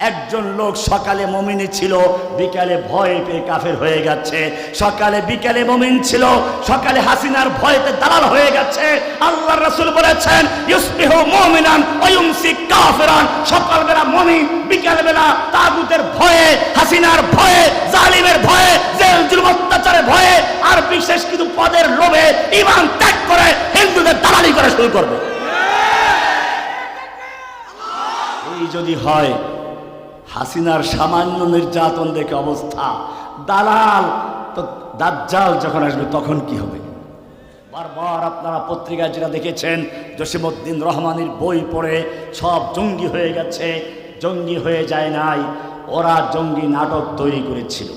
একজন লোক সকালে মমিনে ছিল, বিকালে ভয় পেয়ে কাফের হয়ে গেছে। সকালে বিকালে মমিন ছিল, সকালে হাসিনার ভয়তে দালাল হয়ে গেছে। আল্লাহ রাসূল বলেছেন, ইউসবিহু মুমিনান ওয়া ইউমসি কাফিরান। সকালবেলা মমিন বিকাল বেলা তাগুতের ভয়ে, হাসিনার ভয়ে, জালিমের ভয়ে জেল জুলুম অত্যাচারের ভয়ে, আর বিশেষ কিছু পদের লোভে ইমান ত্যাগ করে হিন্দুদের দালালি করা শুরু করবে। এই যদি হয় হাসিনার সামান্য নির্যাতন দেখে অবস্থা। দালাল, তো দাজ্জাল যখন আসবে, তখন কি হবে? বারবার আপনারা পত্রিকায় যেটা দেখেছেন, জসিমউদ্দিন রহমানের বই পড়ে সব জঙ্গি হয়ে গেছে, জঙ্গি হয়ে যায় নাই, ওরা জঙ্গি নাটক তৈরি করেছিল।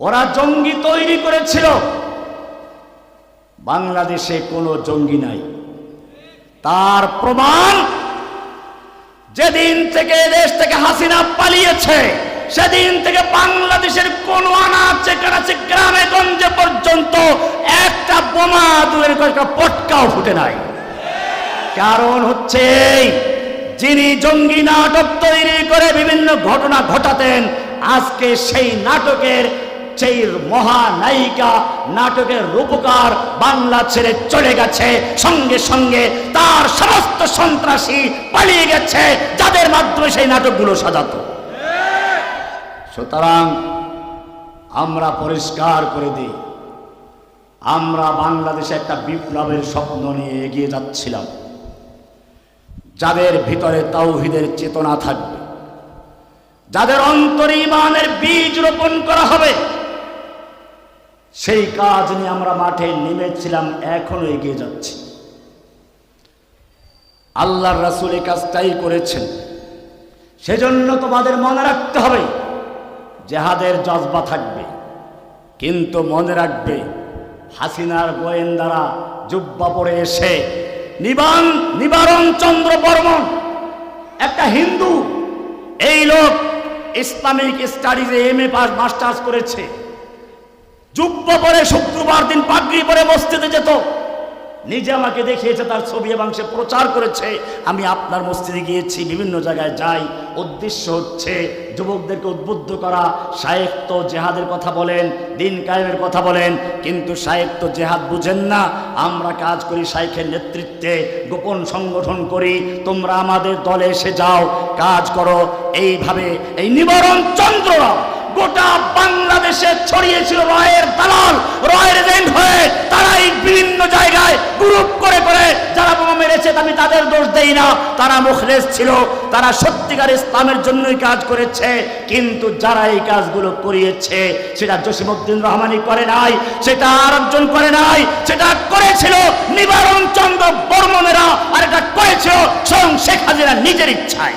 ওরা জঙ্গি তৈরি করেছিল। বাংলাদেশে কোনো জঙ্গি নাই। তার প্রমাণ যেদিন থেকে দেশ থেকে হাসিনা পালিয়েছে, সেদিন থেকে বাংলাদেশের কোন আনাচে কানাচে গ্রামে গঞ্জে পর্যন্ত একটা বোমা দূরের কয়েকটা পটকাও ফুটে নাই। কারণ হচ্ছে যিনি জঙ্গি নাটক তৈরি করে বিভিন্ন ঘটনা ঘটাতেন, আজকে সেই নাটকের সেই মহানায়িকা, নাটকের রূপকার বাংলা ছেড়ে চলে গেছে। সঙ্গে সঙ্গে তার সমস্ত সন্ত্রাসী পালিয়ে গেছে, যাদের মাধ্যমে সেই নাটকগুলো সাজাত। সুতরাং আমরা পরিষ্কার করে দিই, আমরা বাংলাদেশে একটা বিপ্লবের স্বপ্ন নিয়ে এগিয়ে যাচ্ছিলাম। যাদের ভিতরে তাওহিদের চেতনা থাকবে, যাদের অন্তরে ইমানের বীজ রোপণ করা হবে সেই কাজ নিয়ে আমরা মাঠে নেমেছিলাম, এখনও এগিয়ে যাচ্ছি। আল্লাহর রাসুল এই কাজটাই করেছেন। সেজন্য তোমাদের মনে রাখতে হবে, জেহাদের জজবা থাকবে, কিন্তু মনে রাখবে, হাসিনার গোয়েন্দারা জুব্বা পরে এসে, নিবান, নিবারণ চন্দ্র বর্মন একটা হিন্দু, এই লোক ইসলামিক স্টাডিজে এম এ পাস, মাস্টার্স করেছে। যুব্ব পরে শুক্রবার দিন পাগড়ি পরে মসজিদে যেত। নিজে আমাকে দেখিয়েছে, তার ছবি এবং সে প্রচার করেছে। আমি আপনার মসজিদে গিয়েছি, বিভিন্ন জায়গায় যাই। উদ্দেশ্য হচ্ছে যুবকদেরকে উদ্বুদ্ধ করা। শায়েক তো জেহাদের কথা বলেন, দিন কায়েমের কথা বলেন, কিন্তু শায়েক তো জেহাদ বুঝেন না। আমরা কাজ করি শাইখের নেতৃত্বে, গোপন সংগঠন করি। তোমরা আমাদের দলে এসে যাও, কাজ করো। এইভাবে এই নিবারণ চন্দ্ররা গোটা বাংলাদেশে ছড়িয়েছিল রয়ের দালাল। রয়ের এজেন্ট হয়ে তারাই বিভিন্ন জায়গায় গ্রুপ করে করে যারা বোমা মেরেছে আমি তাদের দোষ দেই না। তারা মুখলেস ছিল, তারা সত্যিকার ইসলামের জন্যই কাজ করেছে, কিন্তু যারা এই কাজগুলো করিয়েছে, সেটা জসিমউদ্দিন রহমানি করে নাই, সেটা আর একজন করে নাই, সেটা করেছিল নিবারণ চন্দ্র বর্মনেরা, আর এটা করেছিল স্বয়ং শেখ হাসিনা নিজের ইচ্ছায়।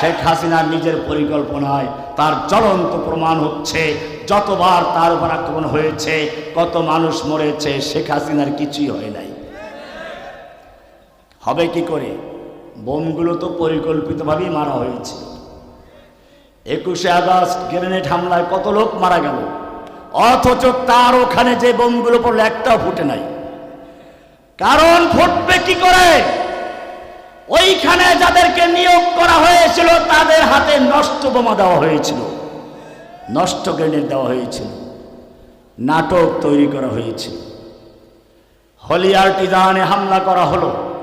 শেখ হাসিনার নিজের পরিকল্পনায় তার জ্বলন্ত প্রমাণ হচ্ছে, যতবার তার উপর আক্রমণ হয়েছে, কত মানুষ মরেছে, শেখ হাসিনার কিছুই হয় নাই। হবে কি করে? বোমগুলো তো পরিকল্পিতভাবেই মারা হয়েছে। একুশে আগস্ট গ্রেনেড হামলায় কত লোক মারা গেল? অথচ তার ওখানে যে বোমগুলো পড়ল, একটাও ফুটে নাই। কারণ ফুটবে কি করে? ওইখানে যাদেরকে নিয়োগ করা হয়েছিল, তাদের হাতে নষ্ট বোমা দেওয়া হয়েছিল। নষ্ট গ্রেনেড দেওয়া হয়েছিল। নাটক তৈরি করা হয়েছিল। হলিয়ার্টিজানে হামলা করা হলো।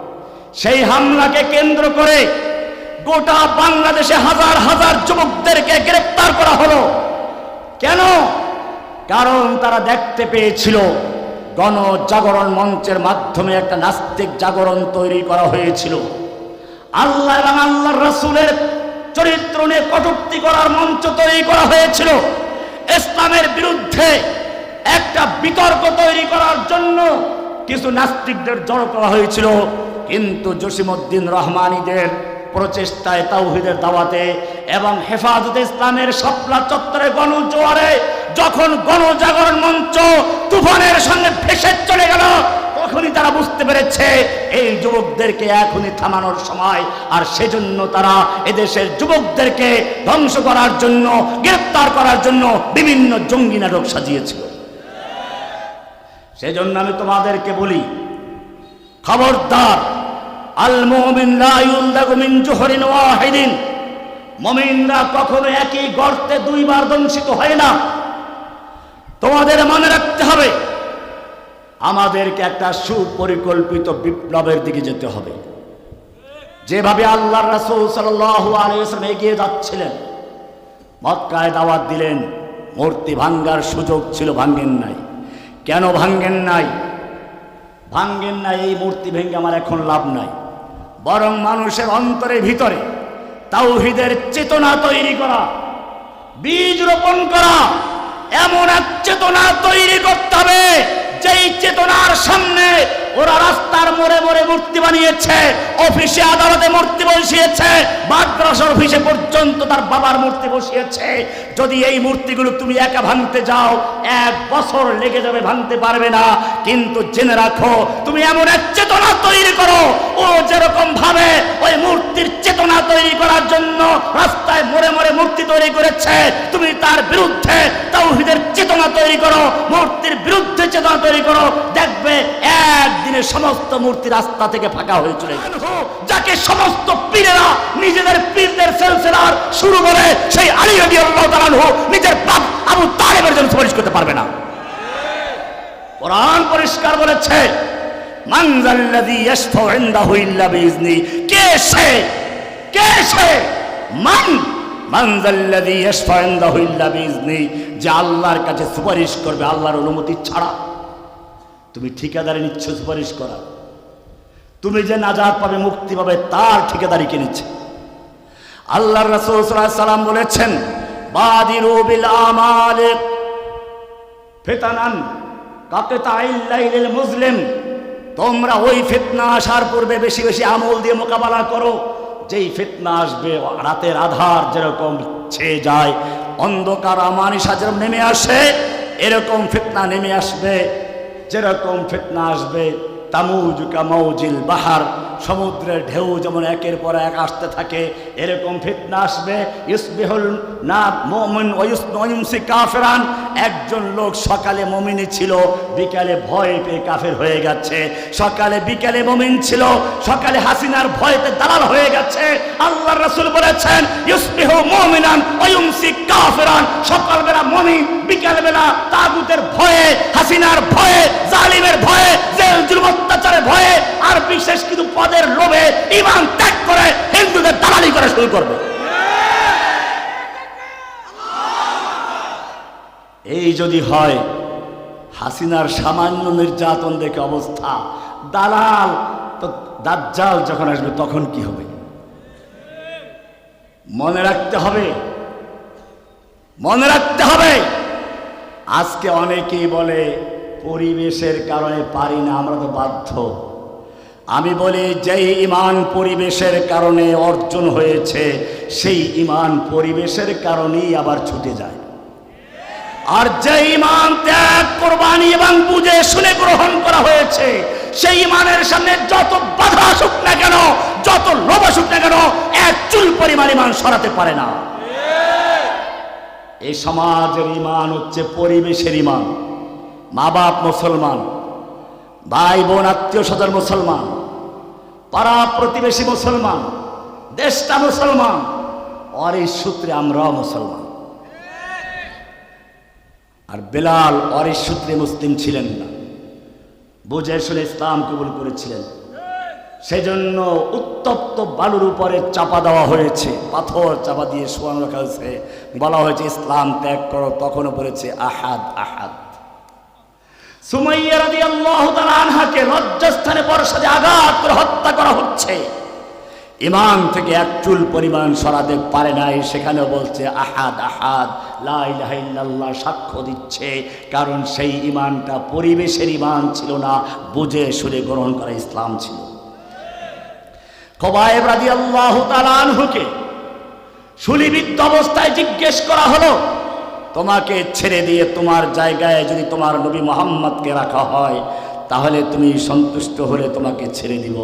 সেই হামলাকে কেন্দ্র করে গোটা বাংলাদেশে হাজার হাজার যুবকদেরকে গ্রেপ্তার করা হলো। কেন? কারণ তারা দেখতে পেয়েছিল, গণজাগরণ মঞ্চের মাধ্যমে একটা নাস্তিক জাগরণ তৈরি করা হয়েছিল। আল্লাহ এবং আল্লাহর রসুলের চরিত্র নিয়ে কটূক্তি করার মঞ্চ তৈরি করা হয়েছিল। ইসলামের বিরুদ্ধে একটা বিতর্ক তৈরি করার জন্য কিছু নাস্তিকদের জড়ো করা হয়েছিল। কিন্তু জসিমউদ্দিন রহমানীদের প্রচেষ্টায়, তাওহিদের দাওয়াতে এবং হেফাজতে ইসলামের শাপলা চত্বরে গণজোয়ারে যখন গণজাগরণ মঞ্চ তুফানের সঙ্গে ভেসে চলে গেল তখনই তারা বুঝতে পেরেছে, এই যুবকদেরকে এখনই থামানোর সময়। আর সেজন্য তারা এদেশের যুবকদেরকে ধ্বংস করার জন্য, গ্রেপ্তার করার জন্য বিভিন্ন জঙ্গি নাটক সাজিয়েছিল। সেজন্য আমি তোমাদেরকে বলি, খবরদার আল মুমিন মিন জুহরিন ওয়াহিদিন। মুমিনরা কখনো একই গর্তে দুইবার দংশিত হয় না। তোমাদের মনে রাখতে হবে আমাদেরকে একটা সুপরিকল্পিত বিপ্লবের দিকে যেতে হবে। যেভাবে আল্লাহ রাসূল ওয়াসাল্লাম এগিয়ে যাচ্ছিলেন, মক্কায় দাওয়াত দিলেন, মূর্তি ভাঙ্গার সুযোগ ছিল, ভাঙ্গেন নাই। কেন ভাঙ্গেন নাই? ভাঙ্গেন নাই, এই মূর্তি ভেঙে আমার এখন লাভ নাই। বরং মানুষের অন্তরের ভিতরে তাওহিদের চেতনা তৈরি করা, বীজ রোপণ করা, এমন এক চেতনা তৈরি করতে হবে যেই চেতনার সামনে ওরা রাস্তার মোড়ে মোড়ে মূর্তি বানিয়েছে, অফিসে আদালতে মূর্তি বসিয়েছে মাদ্রাসা অফিসে পর্যন্ত তার বাবার মূর্তি বসিয়েছে। যদি এই মূর্তিগুলো তুমি একা ভাঙতে যাও, এক বছর লেগে যাবে, ভাঙতে পারবে না। কিন্তু জেনে রাখো, তুমি এমন এক চেতনা তৈরি করো, ও যেরকম ভাবে ওই মূর্তির চেতনা তৈরি করার জন্য রাস্তায় মোড়ে মোড়ে মূর্তি তৈরি করেছে, তুমি তার বিরুদ্ধে তাওহীদের চেতনা তৈরি করো, মূর্তির বিরুদ্ধে চেতনা তৈরি করো, দেখবে একদিনে সমস্ত মূর্তি রাস্তা থেকে ফাঁকা হয়ে চলে যাকে সমস্ত পীরেরা নিজেদের পীরদের সেলসেলার শুরু করে, সেই আলী রবি আল্লাহ তালানহু নিজের বাপ আবু তালেবের জন্য সুপারিশ করতে পারবে না। কোরআন পরিষ্কার বলেছে মানজাল্লাযী ইয়াশফাউ ইনদাহু ইল্লা বিইজনি কে সে কে সে, মান ইনদাহু ইল্লা বিইজনি যে আল্লাহর কাছে সুপারিশ করবে, আল্লাহর অনুমতি ছাড়া। তুমি ঠিকাদারি নিচ্ছ, সুপারিশ করা। তুমি যে নাজাত পাবে, মুক্তি পাবে, তার ঠিকাদারি কে নিচ্ছে? আল্লাহর রাসূল সাল্লাম বলেছেন, বাদিরু বিল আমালিক ফেতানান কাকে তাইল্লাইল মুসলিম তোমরা ওই ফিতনা আসার পূর্বে বেশি বেশি আমল দিয়ে মোকাবেলা করো। যেই ফিতনা আসবে রাতের আধার যেরকম ছেয়ে যায়, অন্ধকার আমানিসা যেরকম নেমে আসে, এরকম ফিতনা নেমে আসবে, যেরকম ফিতনা আসবে, তামুজ কামৌজিল বাহার, সমুদ্রের ঢেউ যেমন একের পর এক আসতে থাকে এরকম ফিতনা আসবে। ইসবিহুল না মুমিন ওয়ুসি কাফেরান। একজন লোক সকালে মমিনী ছিল, বিকালে ভয় পেয়ে কাফের হয়ে গেছে। সকালে বিকালে মমিন ছিল, সকালে হাসিনার ভয়তে দালাল হয়ে গেছে। আল্লাহ রাসূল বলেছেন, ইসবিহু মুমিনান ওয়ুমসি কাফেরান। সকালবেলা মমিন, বিকালবেলা তাগুতের ভয়ে, হাসিনার ভয়ে, জালিমের ভয়ে জেল জুলুম অত্যাচারের ভয়ে, আর বিশেষ কিছু পদের লোভে ইমান শুরু করবে। এই যদি হয়, হাসিনার সামান্য নির্যাতন দেখে অবস্থা, দালাল, তো দাজ্জাল যখন আসবে, তখন কি হবে? মনে রাখতে হবে, মনে রাখতে হবে। আজকে অনেকেই বলে, পরিবেশের কারণে পারি না, আমরা তো বাধ্য। আমি বলি, যেই ইমান পরিবেশের কারণে অর্জন হয়েছে, সেই ইমান পরিবেশের কারণেই আবার ছুটে যায়। আর যে ইমান ত্যাগ, কোরবানি এবং বুঝে শুনে গ্রহণ করা হয়েছে, সেই ইমানের সামনে যত বাধা আসুক না কেন, যত লোভ আসুক না কেন, এক চুল পরিমাণ ইমান সরাতে পারে না। এই সমাজের ইমান হচ্ছে পরিবেশের ইমান। মা বাপ মুসলমান ভাই বোন, আত্মীয় স্বজন মুসলমান, পাড়া প্রতিবেশী মুসলমান, দেশটা মুসলমান আর এই সূত্রে আমরাও মুসলমান। আর বেলাল অরিস সূত্রে মুসলিম ছিলেন না। বুঝে শুনে ইসলাম কবুল করেছিলেন। সেজন্য উত্তপ্ত বালুর উপরে চাপা দেওয়া হয়েছে, পাথর চাপা দিয়ে শোয়ানো রাখা হয়েছে বলা হয়েছে, ইসলাম ত্যাগ করো। তখনও বলেছে, আহাদ আহাদ। করে হচ্ছে। থেকে এক চুল পরিমাণ সরাতে পারে নাই বলছে, আহাদ আহাদ সাক্ষ্য দিচ্ছে, কারণ সেই ইমানটা পরিবেশের ইমান ছিল না, বুঝে শুনে গ্রহণ করা ইসলাম ছিল। খোবায়েব রাদিয়াল্লাহু তাআলা আনহুকে সুলিবিদ্ধ অবস্থায় জিজ্ঞেস করা হলো তোমাকে ছেড়ে দিয়ে তোমার জায়গায় যদি তোমার নবী মোহাম্মদকে রাখা হয়, তাহলে তুমি সন্তুষ্ট হলে তোমাকে ছেড়ে দিব।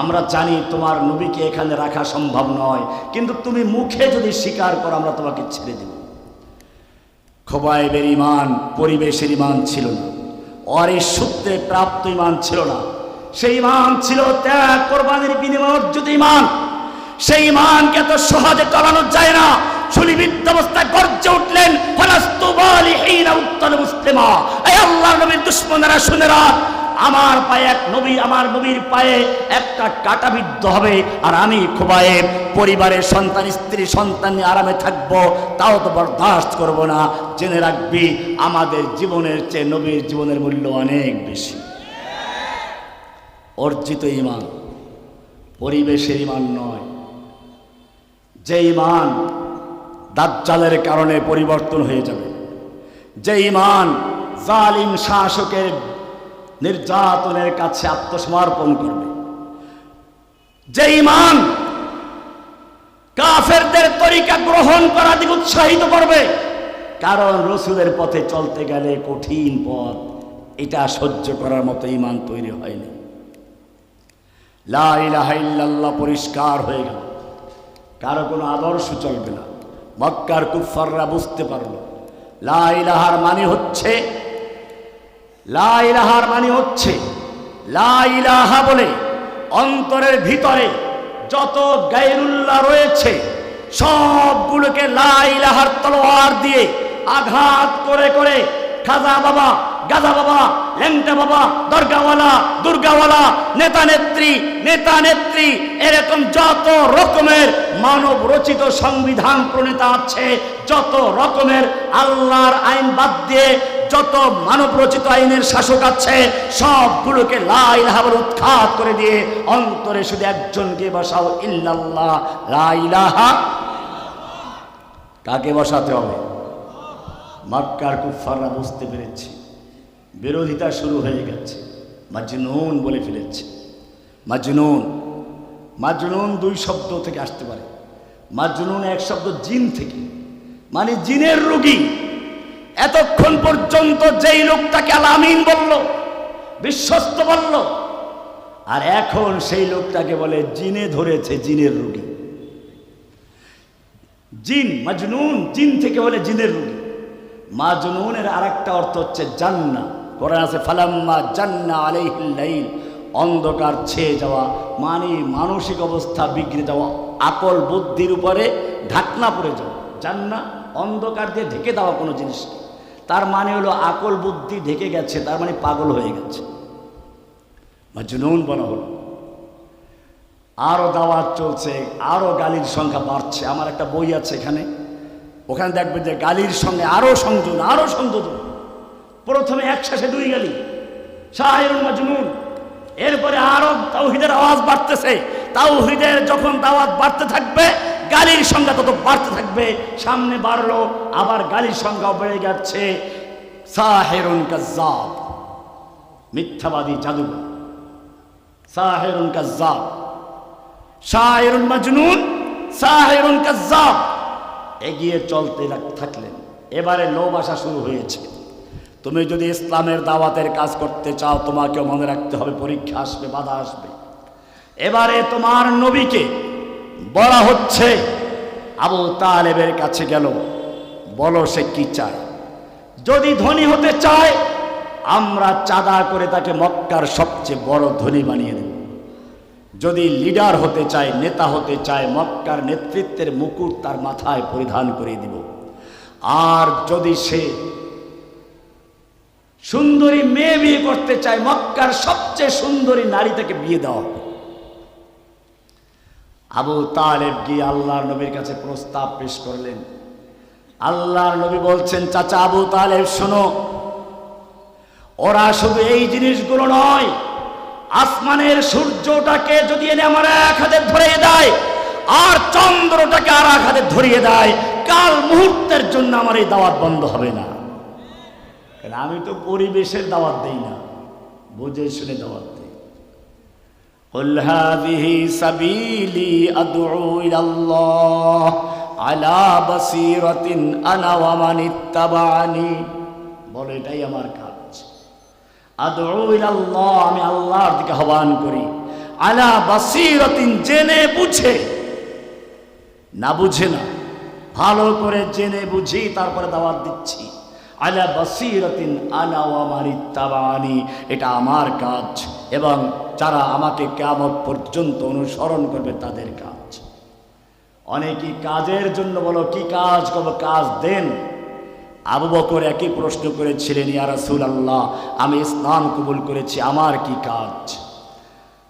আমরা জানি তোমার নবীকে এখানে রাখা সম্ভব নয়, কিন্তু তুমি মুখে যদি স্বীকার করো, আমরা তোমাকে ছেড়ে দেব। খোবাইবের ইমান পরিবেশের ইমান ছিল না। অরের সূত্রে প্রাপ্ত ইমান ছিল না। সেই ইমান ছিল ত্যাগ, কোরবানির বিনিময় অর্জিত ইমান সেই ইমানকে এত সহজে চালানো যায় না। সুলিবিদ্ধ অবস্থায় গর্জে উঠলেন উত্তল মুসলিমা। এই আল্লাহ নবীর দুশ্মনেরা শুনেরা আমার পায়ে এক নবী, আমার নবীর পায়ে একটা কাটা বিদ্ধ হবে আর আমি খোবায়ে পরিবারের সন্তান, স্ত্রী সন্তান নিয়ে আরামে থাকব। তাও তো বরদাস্ত করব না। জেনে রাখবি, আমাদের জীবনের চেয়ে নবীর জীবনের মূল্য অনেক বেশি। অর্জিত ইমান পরিবেশের ইমান নয়। যে ইমান দাজ্জালের কারণে পরিবর্তন হয়ে যাবে। যে ইমান জালিম শাসকের নির্যাতনের কাছে আত্মসমর্পণ করবে। যে ইমান কাফেরদের তরিকা গ্রহণ করা দিকে উৎসাহিত করবে। কারণ রসুলের পথে চলতে গেলে কঠিন পথ, এটা সহ্য করার মতো ইমান তৈরি হয়নি। লা ইলাহা ইল্লাল্লাহ পরিষ্কার হয়ে গেল। কারও কোনো আদর্শ চলবে না। মক্কার কুফাররা বুঝতে পারল। লাইলাহার মানে হচ্ছে লাইলাহার মানে হচ্ছে লাইলাহা বলে অন্তরের ভিতরে যত গায়রুল্লাহ রয়েছে, সবগুলোকে লাইলাহার তলোয়ার দিয়ে আঘাত করে করে খাজা বাবা গাজা বাবা ল্যাংটা বাবা, দরগাওয়ালা, দুর্গাওয়ালা, নেতা নেত্রী নেতা নেত্রী, এরকম যত রকমের মানব রচিত সংবিধান প্রণেতা আছে, যত রকমের আল্লাহর আইন বাদ দিয়ে যত মানব রচিত আইনের শাসক আছে, সবগুলোকে লাইলাহা বলে উৎখাত করে দিয়ে অন্তরে শুধু একজনকে বসাও, ইল্লাল্লাহ লাইলাহা কাকে বসাতে হবে? মক্কার কুফাররা বুঝতে পেরেছি। বিরোধিতা শুরু হয়ে গেছে। মাজনুন বলে ফেলেছে। মাজনুন মাজনুন দুই শব্দ থেকে আসতে পারে। মাজনুন এক শব্দ জিন থেকে। মানে জিনের রোগী। এতক্ষণ পর্যন্ত যেই লোকটাকে আলামিন বলল, বিশ্বস্ত বলল, আর এখন সেই লোকটাকে বলে জিনে ধরেছে জিনের রোগী। জিন, মাজনুন, জিন থেকে বলে জিনের রোগী। মাজনুনের আর একটা অর্থ হচ্ছে জান্না কোরআন আছে, ফালাম্মা জান্না আলাইহিল্লাইল অন্ধকার ছেয়ে যাওয়া মানে মানসিক অবস্থা বিগড়ে যাওয়া আকল বুদ্ধির উপরে ঢাকনা পড়ে যাওয়া, জান্না, অন্ধকার দিয়ে ঢেকে দেওয়া কোনো জিনিসকে তার মানে হলো আকল বুদ্ধি ঢেকে গেছে, তার মানে পাগল হয়ে গেছে। মাজনুন বলা হলো। আরও দাওয়াত চলছে আরও গালির সংখ্যা বাড়ছে। আমার একটা বই আছে এখানে। ওখানে দেখবেন যে গালির সঙ্গে আরও সংযোজন আরও সংযোজন। প্রথমে একসাথে দুই গালি। শাহিরুল মাজনুন এরপরে আরও তাওহিদের আওয়াজ বাড়তেছে। তাওহিদের যখন দাওয়াত বাড়তে থাকবে, গালির সংখ্যা তত বাড়তে থাকবে। সামনে বাড়লো, আবার গালির সংখ্যা বেড়ে যাচ্ছে। সাহেরুন কাজ্জাব। মিথ্যাবাদী জাদুঘর। সাহেরুন কাজ্জাব। শাহিরুল মাজনুন, সাহেরুন কাজ্জাব। এগিয়ে চলতে থাকলেন। এবারে লোভ আসা শুরু হয়েছে। তুমি যদি ইসলামের দাওয়াতের কাজ করতে চাও, তোমাকেও মনে রাখতে হবে, পরীক্ষা আসবে, বাধা আসবে। এবারে তোমার নবীকে বলা হচ্ছে, আবু তালেবের কাছে গেল, বলো সে কি চায়? যদি ধনী হতে চায়, আমরা চাঁদা করে তাকে মক্কার সবচেয়ে বড় ধনী বানিয়ে দেব। যদি লিডার হতে চায়, নেতা হতে চায়, মক্কার নেতৃত্বের মুকুট তার মাথায় পরিধান করে দিব। আর যদি সে সুন্দরী মেয়ে বিয়ে করতে চায়, মক্কার সবচেয়ে সুন্দরী নারী তাকে বিয়ে দেওয়া হবে। আবু তালেব গিয়ে আল্লাহর নবীর কাছে প্রস্তাব পেশ করলেন। আল্লাহর নবী বলছেন, চাচা আবু তালেব, শোনো, ওরা শুধু এই জিনিসগুলো নয়, আসমানের সূর্যটাকে যদি এনে আমার এক হাতে ধরিয়ে দেয়, আর চন্দ্রটাকে আর এক হাতে ধরিয়ে দেয়, কাল মুহূর্তের জন্য আমার এই দাওয়াত বন্ধ হবে না। কারণ আমি তো পরিবেশের দাওয়াত দেই না বুঝে শুনে দাওয়াত দিই قل هذه سبيلي أدعو إلى الله على بصيرة أنا ومن اتبعني বলে এটাই আমার কাজ আদউ ইলাল্লাহ আমি আল্লাহর দিকে আহ্বান করি আলা বাসিরাতিন জেনে বুঝে না বুঝে না ভালো করে জেনে বুঝি তারপরে দাওয়াত দিচ্ছি আলা বাসিরাতিন আনা ওয়া মানিত্তাবানি এটা আমার কাজ এবং যারা আমাকে কিয়ামত পর্যন্ত অনুসরণ করবে তাদের কাজ। অনেকেই কাজের জন্য বলো, কি কাজ করব? কাজ দেন। আবু বকর একই প্রশ্ন করেছিলেন, ইয়া রাসূল আল্লাহ আমি ইসলাম কবুল করেছি, আমার কি কাজ?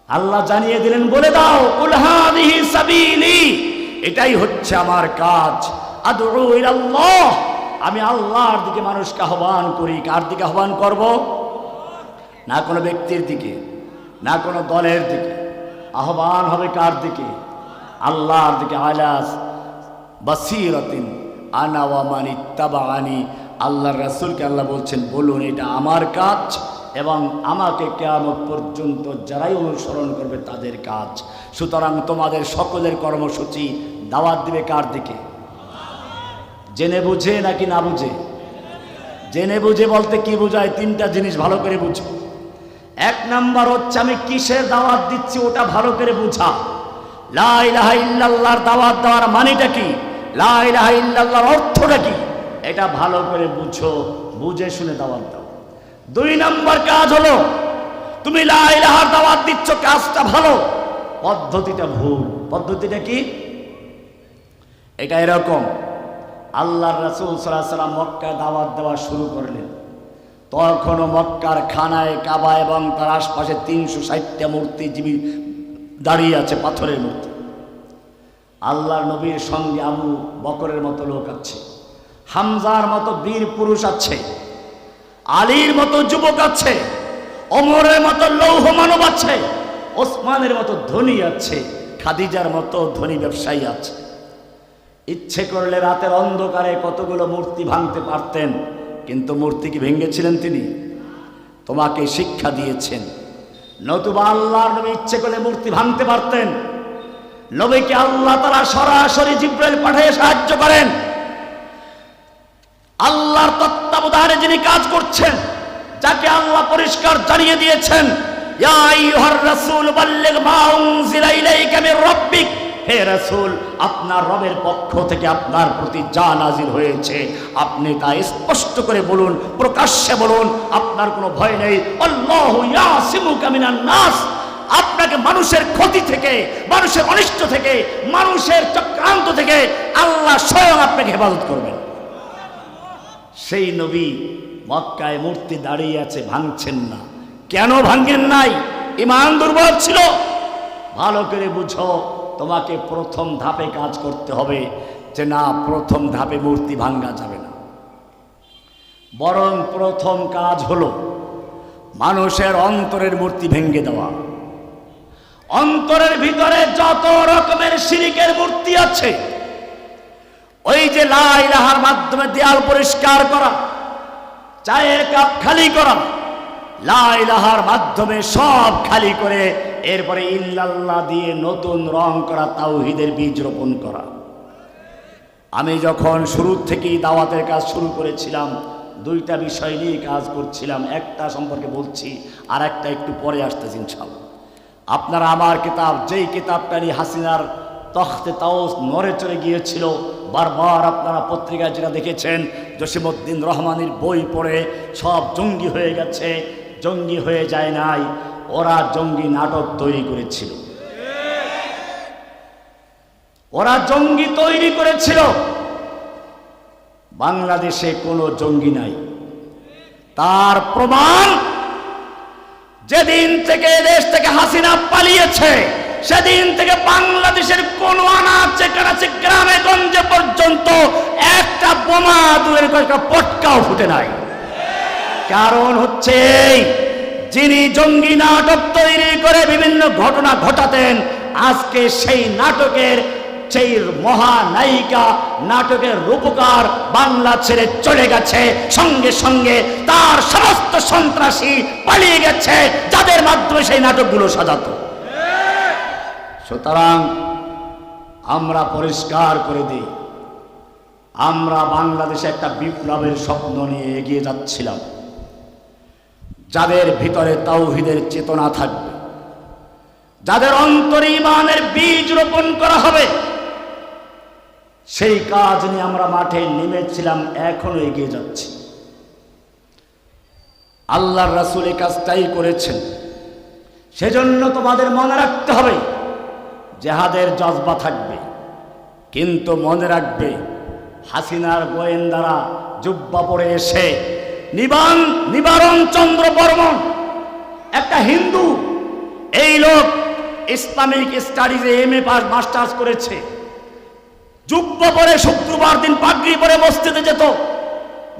আল্লাহ জানিয়ে দিলেন, বলে দাও, কুল হাদিহি সাবিলি এটাই হচ্ছে আমার কাজ। আদউ ইলাল্লাহ আমি আল্লাহর দিকে মানুষকে আহ্বান করি। কার দিকে আহ্বান করব? না কোনো ব্যক্তির দিকে, না কোনো দলের দিকে। আহ্বান হবে কার দিকে? আল্লাহর দিকে। আলাস বাসিরাতিন আনা ওয়া মান ইত্তাবাআনি। আল্লাহর রাসূলকে আল্লাহ বলছেন, বলুন, এটা আমার কাজ এবং আমাকে কেয়ামত পর্যন্ত যারাই অনুসরণ করবে তাদের কাজ। সুতরাং তোমাদের সকলের কর্মসূচি দাওয়াত দিবে কার দিকে? জেনে বুঝে নাকি না বুঝে? জেনে বুঝে বলতে কি বোঝায়? তিনটা জিনিস ভালো করে বুঝো। এক নাম্বার হচ্ছে, আমি কিসের দাওয়াত দিচ্ছি ওটা ভালো করে বুঝা। লা ইলাহা ইল্লাল্লাহর দাওয়াত দেওয়ার মানেটা কি? লা ইলাহা ইল্লাল্লাহর অর্থটা কি? এটা ভালো করে বুঝো, বুঝে শুনে দাওয়াত দাও। দুই নাম্বার কাজ হলো, তুমি লা ইলাহার দাওয়াত দিচ্ছ, কাজটা ভালো। পদ্ধতিটা ভুল। পদ্ধতিটা কি? এটা এরকম আল্লাহর রাসূল সাল্লাম মক্কায় দাওয়াত দেওয়া শুরু করলেন। তখনও মক্কার খানায় কাবা এবং তার আশপাশে তিনশো ষাটটা মূর্তি জীবী দাঁড়িয়ে আছে পাথরের মূর্তি আল্লাহর নবীর সঙ্গে আবু বকরের মতো লোক আছে, হামজার মতো বীর পুরুষ আছে, আলীর মতো যুবক আছে অমরের মতো লৌহ মানব আছে, ওসমানের মতো ধনী আছে, খাদিজার মতো ধনী ব্যবসায়ী আছে। ইচ্ছে করলে রাতের অন্ধকারে কতগুলো মূর্তি ভাঙতে পারতেন, কিন্তু মূর্তি কি ভেঙেছিলেন তিনি? তোমাকে শিক্ষা দিয়েছেন। নতুবা আল্লাহর নবী ইচ্ছে করলে মূর্তি ভাঙতে পারতেন। নবীকে আল্লাহ তারা সরাসরি জিব্রাইল পাঠিয়ে সাহায্য করেন। আল্লাহর তত্ত্বাবধানে যিনি কাজ করছেন, যাকে আল্লাহ পরিষ্কার জানিয়ে দিয়েছেন, ইয়া আইয়ুহার রাসূল, বাল্লিগ মা উনজিলা ইলাইকা মির রাব্বিক। হে রাসূল আপনার রবের পক্ষ থেকে আপনার প্রতি যা নাজির হয়েছে, আপনি তা স্পষ্ট করে বলুন, প্রকাশ্যে বলুন, আপনার কোনো ভয় নেই। নাস। আপনাকে মানুষের ক্ষতি থেকে, মানুষের অনিষ্ট থেকে, মানুষের চক্রান্ত থেকে আল্লাহ স্বয়ং আপনাকে হেফাজত করবেন। সেই নবী মক্কায় মূর্তি দাঁড়িয়ে আছে, ভাঙছেন না। কেন ভাঙেন নাই? ইমান দুর্বল ছিল। ভালো করে বুঝো। তোমাকে প্রথম ধাপে কাজ করতে হবে যে না, প্রথম ধাপে মূর্তি ভাঙ্গা যাবে না। বরং প্রথম কাজ হলো মানুষের অন্তরের মূর্তি ভেঙ্গে দেওয়া। অন্তরের ভিতরে যত রকমের শিরিকের মূর্তি আছে, ওই যে লাইলাহার মাধ্যমে দেয়াল পরিষ্কার করা, চায়ের কাপ খালি করা লাইলাহার মাধ্যমে সব খালি করে এরপরে ইল্লাল্লাহ দিয়ে নতুন রং করা, তাওহিদের বীজ রোপণ করা। আমি যখন শুরু থেকেই দাওয়াতের কাজ শুরু করেছিলাম, দুইটা বিষয় নিয়ে কাজ করছিলাম, একটা সম্পর্কে বলছি আর একটা একটু পরে আসতেছি ইনশাল্লাহ আপনারা আমার কিতাব, যেই কিতাবটা নিয়ে হাসিনার তখতে তাও নড়ে চড়ে গিয়েছিল, বারবার আপনারা পত্রিকায় যেটা দেখেছেন, জসিমউদ্দিন রহমানের বই পড়ে সব জঙ্গি হয়ে গেছে, জঙ্গি হয়ে যায় নাই। ওরা জঙ্গি নাটক তৈরি করেছিল। ওরা জঙ্গি তৈরি করেছিল। বাংলাদেশে কোনো জঙ্গি নাই। তার প্রমাণ যেদিন থেকে দেশ থেকে হাসিনা পালিয়েছে, সেদিন থেকে বাংলাদেশের কোন আনাচে, কানাচে গ্রামে, গঞ্জে পর্যন্ত একটা বোমা দূরের পটকাও ফুটে নাই। কারণ হচ্ছে যিনি জঙ্গি নাটক তৈরি করে বিভিন্ন ঘটনা ঘটাতেন, আজকে সেই নাটকের, সেই মহানায়িকা, নাটকের রূপকার বাংলা ছেড়ে চলে গেছে। সঙ্গে সঙ্গে তার সমস্ত সন্ত্রাসী পালিয়ে গেছে, যাদের মাধ্যমে সেই নাটকগুলো সাজাতো। সুতরাং আমরা পরিষ্কার করে দিই, আমরা বাংলাদেশে একটা বিপ্লবের স্বপ্ন নিয়ে এগিয়ে যাচ্ছিলাম। যাদের ভিতরে তাওহিদের চেতনা থাকবে, যাদের অন্তরে ইমানের বীজ রোপণ করা হবে, সেই কাজ নিয়ে আমরা মাঠে নেমেছিলাম, এখনও এগিয়ে যাচ্ছি। আল্লাহর রাসুল এই কাজটাই করেছেন। সেজন্য তোমাদের মনে রাখতে হবে, জেহাদের জজবা থাকবে, কিন্তু মনে রাখবে, হাসিনার গোয়েন্দারা জুব্বা পরে এসে নিবান, নিবারণ চন্দ্র বর্মন। একটা হিন্দু এই লোক ইসলামিক স্টাডিজে এম এ পাস, মাস্টার্স করেছে। যুগ্ম পরে শুক্রবার দিন পাগড়ি পরে মসজিদে যেত।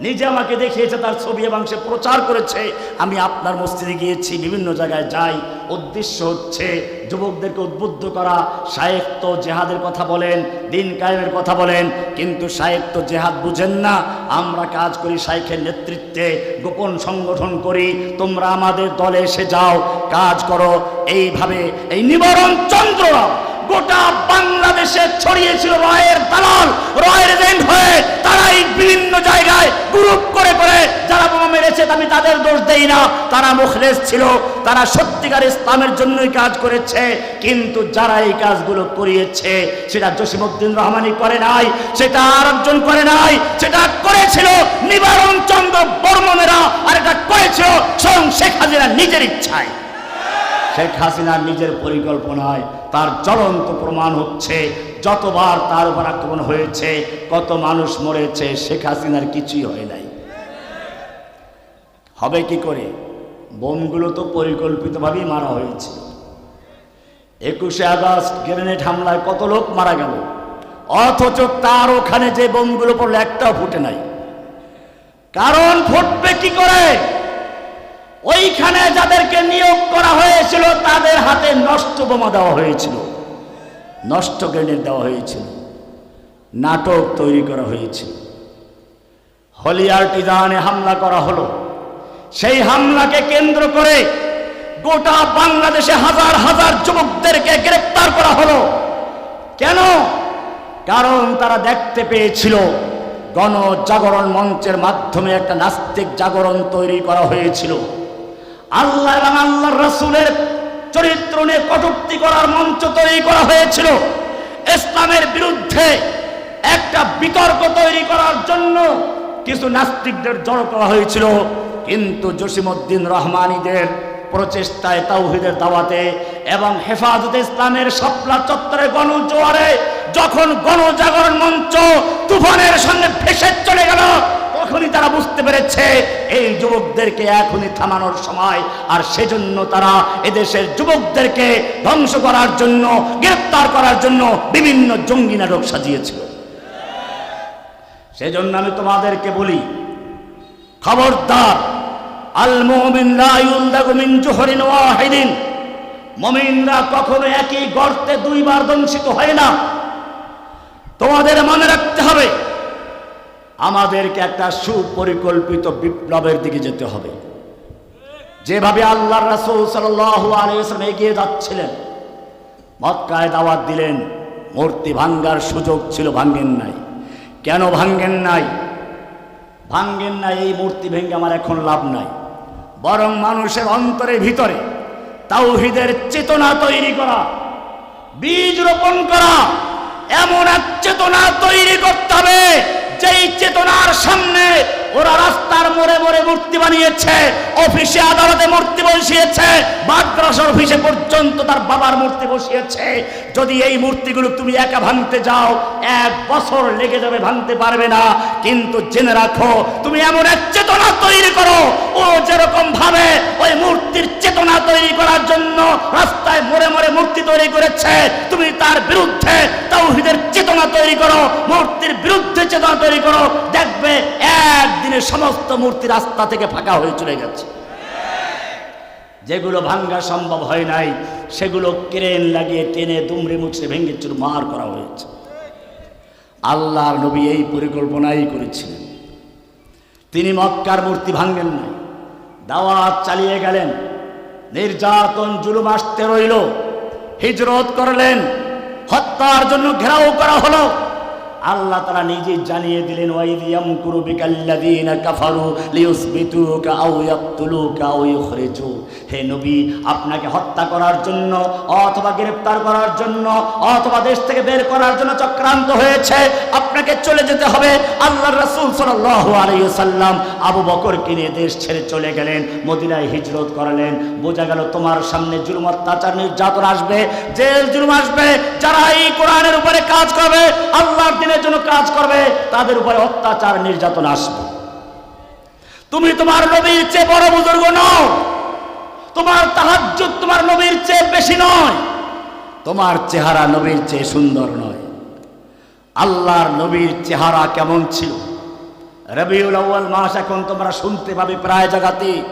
নিজে আমাকে দেখিয়েছে, তার ছবি এবং সে প্রচার করেছে। আমি আপনার মসজিদে গিয়েছি, বিভিন্ন জায়গায় যাই। উদ্দেশ্য হচ্ছে যুবকদেরকে উদ্বুদ্ধ করা। সাহিত্য জেহাদের কথা বলেন, দিন কায়েমের কথা বলেন, কিন্তু সাহিত্য জেহাদ বুঝেন না। আমরা কাজ করি শাইখের নেতৃত্বে, গোপন সংগঠন করি। তোমরা আমাদের দলে এসে যাও, কাজ করো। এইভাবে এই নিবারণ চন্দ্ররা গোটা বাংলাদেশে ছড়িয়েছিল রয়ের দালাল, রয়ের এজেন্ট হয়ে তারাই বিভিন্ন জায়গায় গ্রুপ করে করে যারা বোমা মেরেছে আমি তাদের দোষ দেই না। তারা মুখলেস ছিল, তারা সত্যিকার ইসলামের জন্যই কাজ করেছে, কিন্তু যারা এই কাজগুলো করিয়েছে, সেটা জসিমউদ্দিন রহমানি করে নাই, সেটা আর একজন করে নাই, সেটা করেছিল নিবারণ চন্দ্র বর্মনেরা, আর এটা করেছিল স্বয়ং শেখ হাসিনা নিজের ইচ্ছায়। শেখ হাসিনার নিজের পরিকল্পনায় তার জ্বলন্ত প্রমাণ হচ্ছে, যতবার তার উপর আক্রমণ হয়েছে, কত মানুষ মরেছে, শেখ হাসিনার কিছুই হয় নাই। হবে কি করে? বোমগুলো তো পরিকল্পিতভাবেই মারা হয়েছে। একুশে আগস্ট গ্রেনেড হামলায় কত লোক মারা গেল? অথচ তার ওখানে যে বোমগুলো পড়ল, একটাও ফুটে নাই। কারণ ফুটবে কি করে? ওইখানে যাদেরকে নিয়োগ করা হয়েছিল, তাদের হাতে নষ্ট বোমা দেওয়া হয়েছিল। নষ্ট গ্রেনেড দেওয়া হয়েছিল। নাটক তৈরি করা হয়েছিল। হলিয়ার টিজানে হামলা করা হলো। সেই হামলাকে কেন্দ্র করে গোটা বাংলাদেশে হাজার হাজার যুবকদেরকে গ্রেপ্তার করা হলো। কেন? কারণ তারা দেখতে পেয়েছিল, গণজাগরণ মঞ্চের মাধ্যমে একটা নাস্তিক জাগরণ তৈরি করা হয়েছিল। আল্লাহ এবং আল্লাহর রাসূলের চরিত্র নিয়ে কটূক্তি করার মঞ্চ তৈরি করা হয়েছিল। ইসলামের বিরুদ্ধে একটা বিতর্ক তৈরি করার জন্য কিছু নাস্তিকদের জড়ো করা হয়েছিল। কিন্তু জসিমউদ্দিন রহমানীদের প্রচেষ্টায়, তাওহিদের দাওয়াতে এবং হেফাজতে ইসলামের শাপলা চত্বরে গণজোয়ারে যখন গণজাগরণ মঞ্চ তুফানের সঙ্গে ভেসে চলে গেল তখনই তারা বুঝতে পেরেছে, এই যুবকদেরকে এখনই থামানোর সময়। আর সেজন্য তারা এদেশের যুবকদেরকে ধ্বংস করার জন্য, গ্রেপ্তার করার জন্য বিভিন্ন জঙ্গি নাটক সাজিয়েছিল। সেজন্য আমি তোমাদেরকে বলি, খবরদার, আল মুমিন মিন জুহরিন ওয়াহিদিন। মুমিনরা কখনো একই গর্তে দুইবার দংশিত হয় না। তোমাদের মনে রাখতে হবে আমাদেরকে একটা সুপরিকল্পিত বিপ্লবের দিকে যেতে হবে। যেভাবে আল্লাহ রাসূল ওয়াসাল্লাম এগিয়ে যাচ্ছিলেন, মক্কায় দাওয়াত দিলেন, মূর্তি ভাঙ্গার সুযোগ ছিল, ভাঙ্গেন নাই। কেন ভাঙ্গেন নাই? ভাঙ্গেন নাই, এই মূর্তি ভেঙে আমার এখন লাভ নাই। বরং মানুষের অন্তরের ভিতরে তাওহিদের চেতনা তৈরি করা, বীজ রোপণ করা, এমন এক চেতনা তৈরি করতে হবে যেই চেতনার সামনে ওরা রাস্তার মোড়ে মোড়ে মূর্তি বানিয়েছে, অফিসে আদালতে মূর্তি বসিয়েছে মাদ্রাসা অফিসে পর্যন্ত তার বাবার মূর্তি বসিয়েছে। যদি এই মূর্তিগুলো তুমি একা ভাঙতে যাও, এক বছর লেগে যাবে, ভাঙতে পারবে না। কিন্তু জেনে রাখো, তুমি এমন এক চেতনা তৈরি করো, ও যেরকম ভাবে ওই মূর্তির চেতনা তৈরি করার জন্য রাস্তায় মোড়ে মোড়ে মূর্তি তৈরি করেছে, তুমি তার বিরুদ্ধে তাওহীদের চেতনা তৈরি করো, মূর্তির বিরুদ্ধে চেতনা তৈরি করো। দেখবে একদিনে সমস্ত মূর্তি রাস্তা থেকে ফাঁকা হয়ে চলে গেছে। যেগুলো ভাঙ্গা সম্ভব হয় নাই, সেগুলো ক্রেন লাগিয়ে টেনে দুমড়ে মুচড়ে ভেঙে মার করা হয়েছে। আল্লাহর নবী এই পরিকল্পনাই করেছিলেন। তিনি মক্কার মূর্তি ভাঙ্গেন নাই, দাওয়াত চালিয়ে গেলেন, নির্যাতন জুলুম আসতে রইল, হিজরত করলেন, হত্যার জন্য ঘেরাও করা হলো। আল্লাহ তারা নিজে জানিয়ে দিলেন হে নবী, আপনাকে হত্যা করার জন্য অথবা গ্রেফতার করার জন্য অথবা দেশ থেকে বের করার জন্য চক্রান্ত হয়েছে। আপনাকে চলে যেতে হবে। আল্লাহ রসুল সাল্লাম আবু বকরকে নিয়ে দেশ ছেড়ে চলে গেলেন, মদিনায় হিজরত করালেন। বোঝা গেল তোমার সামনে জুলুম, অত্যাচার, নির্যাতন আসবে। জেল জুলুম আসবে। যারা এই কোরআনের উপরে কাজ করবে, আল্লাহর দিনের জন্য কাজ করবে, তাদের উপরে অত্যাচার, নির্যাতন আসবে। তুমি তোমার নবীর চেয়ে বড় বুজুর্গ নও। তোমার তাহাজ্জুদ তোমার নবীর চেয়ে বেশি নয়। তোমার চেহারা নবীর চেয়ে সুন্দর নয়। আল্লাহর নবীর চেহারা কেমন ছিল? রবিউল আউ্য়াল মাস এখন তোমরা শুনতে পাবে প্রায় জায়গাতে,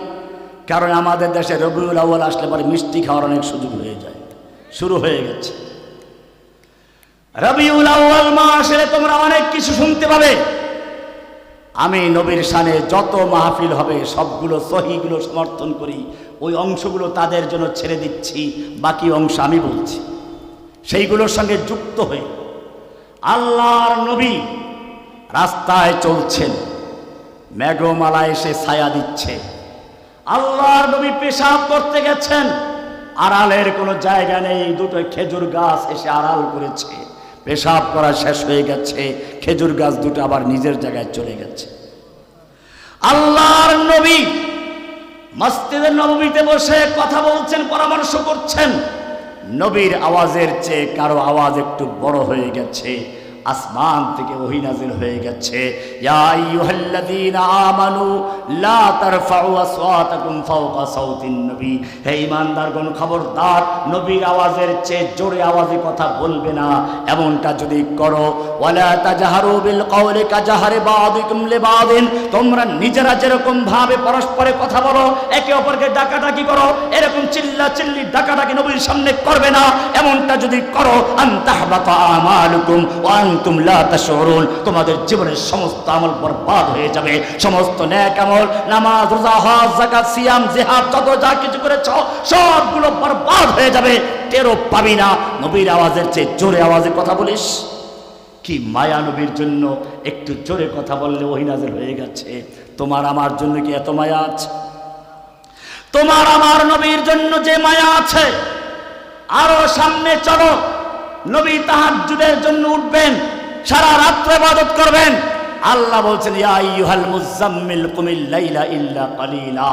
কারণ আমাদের দেশে রবিউল আউ্য়াল আসলে পরে মিষ্টি খাওয়ার অনেক সুযোগ হয়ে যায়। শুরু হয়ে গেছে। রবিউল আউ্য়াল মাস তোমরা অনেক কিছু শুনতে পাবে। আমি নবীর শানে যত মাহফিল হবে, সবগুলো সহিগুলো সমর্থন করি। ওই অংশগুলো তাদের জন্য ছেড়ে দিচ্ছি, বাকি অংশ আমি বলছি। সেইগুলোর সঙ্গে যুক্ত হয়ে আল্লাহর নবী রাস্তায় চলছেন। মেঘমালা এসে ছায়া দিচ্ছে। আল্লাহর নবী পেশাব করতে গেছেন। আড়ালের কোনো জায়গা নেই, দুটো খেজুর গাছ এসে আড়াল করেছে। পেশাব করা শেষ হয়ে গেছে, খেজুর গাছ দুটো আবার নিজের জায়গায় চলে গেছে। আল্লাহর নবী মসজিদের নবমীতে বসে কথা বলছেন, পরামর্শ করছেন। নবীর আওয়াজের চেয়ে কারও আওয়াজ একটু বড় হয়ে গেছে। আসমান থেকে ওহি হয়ে গেছে। হে ঈমানদারগণ, খবরদার, নবীর আওয়াজের চেয়ে জোরে আওয়াজে কথা বলবে না। এমনটা যদি করো তোমরা নিজেরা যেরকম ভাবে পরস্পরে কথা বলো, একে অপরকে ডাকাডাকি করো, এরকম চিল্লা চিল্লি ডাকাডাকি নবীর সামনে করবে না। এমনটা যদি করো আনতাহবাতা আমালুকুম, ওয়া তোমাদের জীবনের সমস্ত আমল বরবাদ হয়ে যাবে। সমস্ত নেক আমল, নামাজ, রোজা, হজ, যাকাত, সিয়াম, জিহাদ, যত যা কিছু করেছ, সবগুলো বরবাদ হয়ে যাবে। টেরও পাবি না। নবীর আওয়াজের চেয়ে জোরে আওয়াজে কথা বলিস। কি মায়া জন্য। একটু জোরে কথা বললে ওই নাজের হয়ে গেছে। তোমার আমার জন্য কি এত মায়া আছে? তোমার আমার নবীর জন্য যে মায়া আছে, আরও সামনে চলো। নবী তাহাজ্জুদের জন্য উঠবেন, সারা রাত্রে ইবাদত করবেন। আল্লাহ বলছেন, ইয়া আইয়ুহাল মুজাম্মিল কুমিল লাইলা ইল্লা কালিলা।